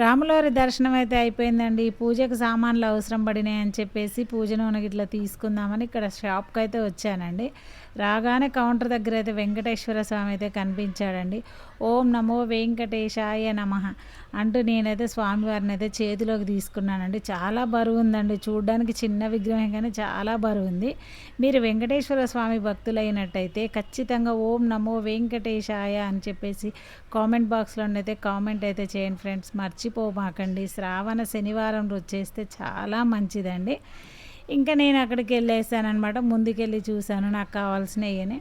రాములవారి దర్శనం అయితే అయిపోయిందండి. పూజకు సామాన్లు అవసరం పడినాయి అని చెప్పేసి పూజ నూనె ఇట్లా తీసుకుందామని ఇక్కడ షాప్కి అయితే వచ్చానండి. రాగానే కౌంటర్ దగ్గర అయితే వెంకటేశ్వర స్వామి అయితే కనిపించాడండి. ఓం నమో వెంకటేశాయ నమ అంటూ నేనైతే స్వామివారిని అయితే చేతిలోకి తీసుకున్నానండి. చాలా బరువు ఉందండి. చూడడానికి చిన్న విగ్రహం కానీ చాలా బరువు ఉంది. మీరు వెంకటేశ్వర స్వామి భక్తులైనట్టయితే ఖచ్చితంగా ఓం నమో వెంకటేశాయ అని చెప్పేసి కామెంట్ బాక్స్లోనైతే కామెంట్ అయితే చేయండి ఫ్రెండ్స్. మర్చి మర్చిపోమాకండి. శ్రావణ శనివారం రోజు చేస్తే చాలా మంచిదండి. ఇంకా నేను అక్కడికి వెళ్ళేసానమాట ముందుకెళ్ళి చూశాను నాకు కావాల్సినవి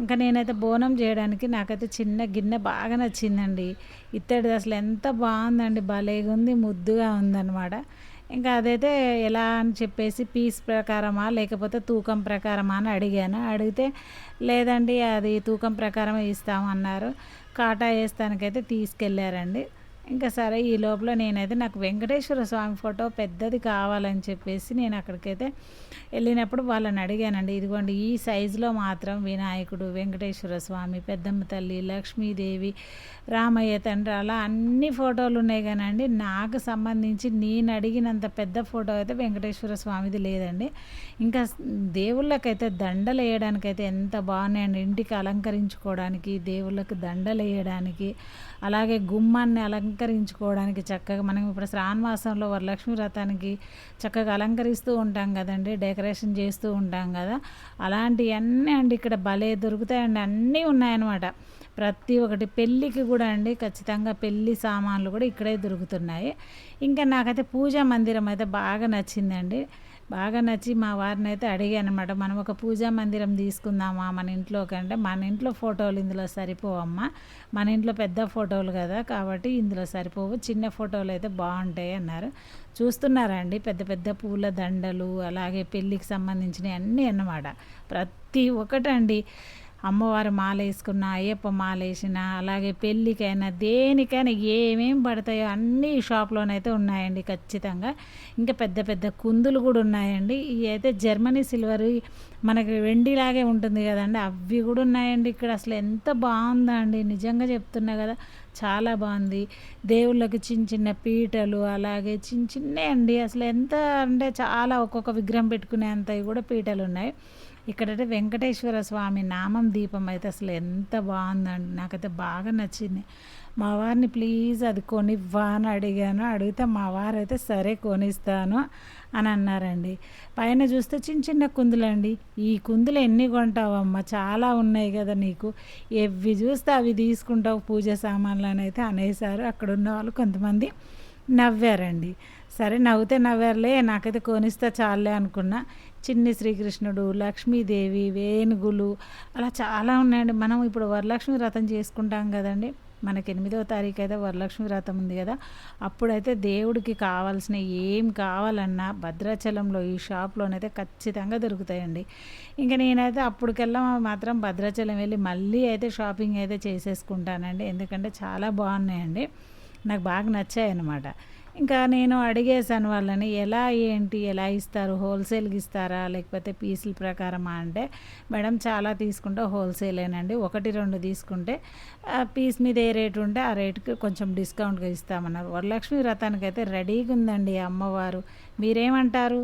ఇంకా నేనైతే బోనం చేయడానికి నాకైతే చిన్న గిన్నె బాగా నచ్చిందండి. ఇత్తడిది అసలు ఎంత బాగుందండి. భలేగా ఉంది ముద్దుగా ఉందన్నమాట. ఇంకా అదైతే ఎలా అని చెప్పేసి పీస్ ప్రకారమా లేకపోతే తూకం ప్రకారమా అని అడిగాను. అడిగితే లేదండి అది తూకం ప్రకారం ఇస్తామన్నారు. కాటా వేస్తానికైతే తీసుకెళ్ళారండి ఇంకా సరే ఈ లోపల నేనైతే నాకు వెంకటేశ్వర స్వామి ఫోటో పెద్దది కావాలని చెప్పేసి నేను అక్కడికైతే వెళ్ళినప్పుడు వాళ్ళని అడిగానండి ఇదిగోండి ఈ సైజులో మాత్రం వినాయకుడు వెంకటేశ్వర స్వామి పెద్దమ్మ తల్లి లక్ష్మీదేవి రామయ్య తండ్రి అలా అన్ని ఫోటోలు ఉన్నాయి కానండి. నాకు సంబంధించి నేను అడిగినంత పెద్ద ఫోటో అయితే వెంకటేశ్వర స్వామిది లేదండి. ఇంకా దేవుళ్ళకైతే దండలు వేయడానికైతే ఎంత బాగున్నాయండి. ఇంటికి అలంకరించుకోవడానికి దేవుళ్ళకి దండలు వేయడానికి అలాగే గుమ్మాన్ని అలంకరించుకోవడానికి చక్కగా మనం ఇప్పుడు శ్రావణ మాసంలో వరలక్ష్మి వ్రతానికి చక్కగా అలంకరిస్తూ ఉంటాం కదండి డెకరేషన్ చేస్తూ ఉంటాం కదా. అలాంటివన్నీ అండి ఇక్కడ భలే దొరుకుతాయండి అన్నీ ఉన్నాయన్నమాట. ప్రతి ఒక్కటి పెళ్ళికి కూడా అండి ఖచ్చితంగా పెళ్ళి సామాన్లు కూడా ఇక్కడే దొరుకుతున్నాయి. ఇంకా నాకైతే పూజా మందిరం అయితే బాగా నచ్చిందండి. బాగా నచ్చి మా వారిని అయితే అడిగానమాట అనమాట మనం ఒక పూజా మందిరం తీసుకుందామా మన ఇంట్లో? కంటే మన ఇంట్లో ఫోటోలు ఇందులో సరిపోవమ్మా మన ఇంట్లో పెద్ద ఫోటోలు కదా కాబట్టి ఇందులో సరిపోవు చిన్న ఫోటోలు అయితే బాగుంటాయి అన్నారు. చూస్తున్నారా అండి పెద్ద పెద్ద పూల దండలు అలాగే పెళ్ళికి సంబంధించినవి అన్నీ అన్నమాట. ప్రతి ఒక్కటండి. అమ్మవారి మాల వేసుకున్న అయ్యప్ప మాల వేసిన అలాగే పెళ్ళికైనా దేనికైనా ఏమేమి పడతాయో అన్నీ షాప్లోనైతే ఉన్నాయండి ఖచ్చితంగా. ఇంకా పెద్ద పెద్ద కుందులు కూడా ఉన్నాయండి. ఇవి అయితే జర్మనీ సిల్వర్ మనకి వెండిలాగే ఉంటుంది కదండి. అవి కూడా ఉన్నాయండి ఇక్కడ. అసలు ఎంత బాగుందా అండి. నిజంగా చెప్తున్నా కదా చాలా బాగుంది. దేవుళ్ళకి చిన్న చిన్న పీటలు అలాగే చిన్న చిన్న అండి. అసలు ఎంత అంటే చాలా ఒక్కొక్క విగ్రహం పెట్టుకునే అంత కూడా పీటలు ఉన్నాయి. ఇక్కడైతే వెంకటేశ్వర స్వామి నామం దీపం అయితే అసలు ఎంత బాగుందండి. నాకైతే బాగా నచ్చింది. మా వారిని ప్లీజ్ అది కొనివ్వా అని అడిగాను. అడిగితే మా వారు అయితే సరే కొనిస్తాను అని అన్నారండి. పైన చూస్తే చిన్న చిన్న కుందులండి. ఈ కుందులు ఎన్ని కొంటావమ్మా? చాలా ఉన్నాయి కదా నీకు. ఎవి చూస్తే అవి తీసుకుంటావు పూజ సామాన్లు అని అయితే అనేసారు అక్కడ ఉన్న వాళ్ళు కొంతమంది నవ్వారండి. సరే నవ్వుతే నవ్వారులే నాకైతే కొనిస్తే చాలే అనుకున్నా. చిన్ని శ్రీకృష్ణుడు లక్ష్మీదేవి వేణుగులు అలా చాలా ఉన్నాయండి. మనం ఇప్పుడు వరలక్ష్మి వ్రతం చేసుకుంటాం కదండి. మనకి ఎనిమిదవ తారీఖు అయితే వరలక్ష్మి వ్రతం ఉంది కదా. అప్పుడైతే దేవుడికి కావాల్సిన ఏం కావాలన్నా భద్రాచలంలో ఈ షాప్లోనైతే ఖచ్చితంగా దొరుకుతాయండి. ఇంకా నేనైతే అప్పటికెల్లా మాత్రం భద్రాచలం వెళ్ళి మళ్ళీ అయితే షాపింగ్ అయితే చేసేసుకుంటానండి. ఎందుకంటే చాలా బాగున్నాయండి. నాకు బాగా నచ్చాయి అన్నమాట ఇంకా నేను అడిగేసాను వాళ్ళని ఎలా ఏంటి ఎలా ఇస్తారు? హోల్సేల్కి ఇస్తారా? లేకపోతే పీసుల ప్రకారమా? అంటే మేడం చాలా తీసుకుంటే హోల్సేలేనండి. ఒకటి రెండు తీసుకుంటే పీస్ మీద ఏ రేటు ఉంటే ఆ రేటుకి కొంచెం డిస్కౌంట్గా ఇస్తామన్నారు. వరలక్ష్మి వ్రతానికి అయితే రెడీగా ఉందండి అమ్మవారు. మీరేమంటారు?